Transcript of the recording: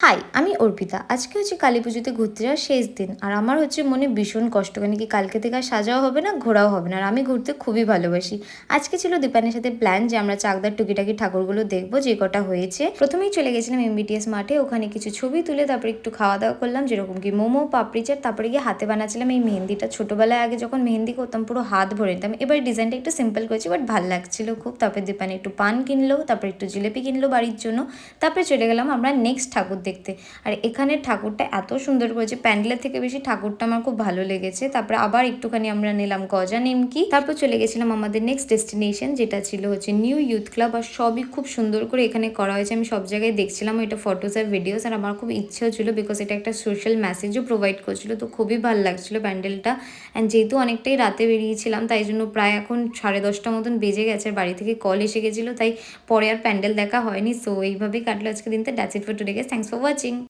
High, আমি অর্পিতা। আজকে হচ্ছে কালী পুজোতে ঘুরতে যাওয়ার শেষ দিন। আর আমার হচ্ছে মনে ভীষণ কষ্ট, কেন কি কালকে থেকে আর সাজাও হবে না, ঘোরাও হবে না। আর আমি ঘুরতে খুবই ভালোবাসি। আজকে ছিল দীপানের সাথে প্ল্যান যে আমরা চাকদার টুকিটাকি ঠাকুরগুলো দেখব, যে কটা হয়েছে। প্রথমেই চলে গেছিলাম এমবিটিএস মাঠে, ওখানে কিছু ছবি তুলে তারপরে একটু খাওয়া দাওয়া করলাম, যেরকম কি মোমো, পাপড়ি চাট, তারপরে গিয়ে হাতে বানাচ্ছিলাম এই মেহেন্দিটা। ছোটোবেলায় আগে যখন মেহেন্দি করতাম, পুরো হাত ভরে নিতাম। এবার ডিজাইনটা একটু সিম্পল করেছি বাট ভালো লাগছিল খুব। তারপরে দীপানে একটু পান কিনলো, তারপরে একটু জিলেপি কিনলো বাড়ির জন্য। তারপরে চলে গেলাম আমরা নেক্সট ঠাকুর দেখতে। আর এখানের ঠাকুরটা এত সুন্দর করেছে, প্যান্ডেলের থেকে বেশি ঠাকুরটা আমার খুব ভালো লেগেছে। তারপরে আবার একটুখানি আমরা নিলাম গজা নিমকি। তারপর চলে গেছিলাম আমাদের নেক্সট ডেস্টিনেশন যেটা ছিল হচ্ছে নিউ ইউথ ক্লাব আর সবই খুব সুন্দর করে এখানে করা হয়েছে। আমি সব জায়গায় দেখছিলাম এটা ফটোস আর ভিডিওস আর আমার খুব ইচ্ছেও ছিল বিকজ এটা একটা সোশ্যাল মেসেজও প্রোভাইড করছিল। তো খুবই ভালো লাগছিল প্যান্ডেলটা। অ্যান্ড যেহেতু অনেকটাই রাতে বেরিয়েছিলাম, তাই জন্য প্রায় এখন সাড়ে দশটা মতন বেজে গেছে। বাড়ি থেকে কল এসে গেছিল, তাই পরে আর প্যান্ডেল দেখা হয়নি। সো এইভাবেই কাটলো আজকে দিনটা। For today guys thanks for for watching.